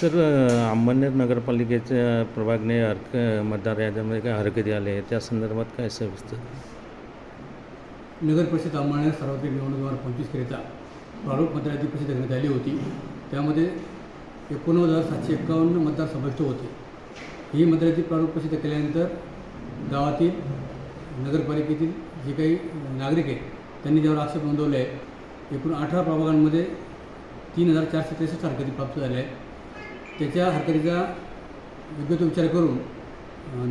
Sir अ, नगरपालिकेच्या प्रभागने हरक मतदार याद्यामध्ये काय हरकती आले आहे त्या संदर्भात काय सविस्तर? नगर परिषद अंमळनेर सार्वत्रिक निवडणूक दोन हजार पंचवीसकरिता प्रारूप मतदाराची प्रसिद्ध करण्यात आली होती. त्यामध्ये एकोणनव्वद हजार सातशे एक्कावन्न मतदार समाविष्ट होते. ही मतदाराची प्रारूप प्रसिद्ध केल्यानंतर गावातील नगरपालिकेतील जे काही नागरिक आहेत त्यांनी ज्यावर आक्षेप नोंदवले आहे एकूण अठरा प्रभागांमध्ये तीन हजार चारशे त्रेसष्ट हरकती प्राप्त झाल्या आहेत. त्याच्या हरकतीचा योग्य तो विचार करून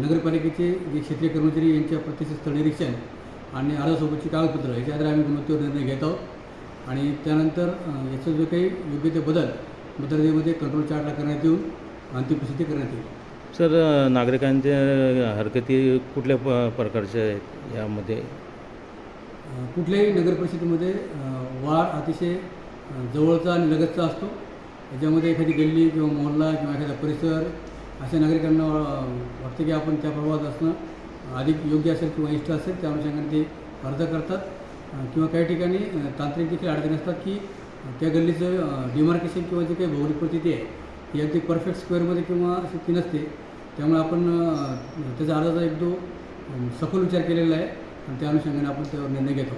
नगरपालिकेचे जे क्षेत्रीय कर्मचारी यांच्या प्रत्यक्ष स्थळ निरीक्षण आणि अर्जासोबतची कागदपत्र याच्या आधारे आम्ही गुणवत्तेवर निर्णय घेत आहोत. आणि त्यानंतर याचा जो काही योग्य ते बदल मतदारमध्ये कंट्रोल चार्टला करण्यात येऊन अंतिम प्रसिद्धी करण्यात येईल. सर नागरिकांच्या हरकती कुठल्या प प्रकारच्या आहेत यामध्ये? कुठल्याही नगरपरिषदेमध्ये वार अतिशय जवळचा आणि लगतचा असतो. त्याच्यामध्ये एखादी गल्ली किंवा मोहल्ला किंवा एखादा परिसर अशा नागरिकांना वाटतं की आपण त्या प्रभावात असणं अधिक योग्य असेल किंवा इष्ट असेल त्या अनुषंगाने ते अर्ज करतात. किंवा काही ठिकाणी तांत्रिक देखील अडचणी असतात की त्या गल्लीचं डिमार्केशन किंवा जी काही भौगोलिक परिस्थिती आहे ही अगदी परफेक्ट स्क्वेअरमध्ये किंवा अशी ती नसते. त्यामुळे आपण त्याचा अर्जाचा एक दो सखोल विचार केलेला आहे. आणि त्या अनुषंगाने आपण त्यावर निर्णय घेतो.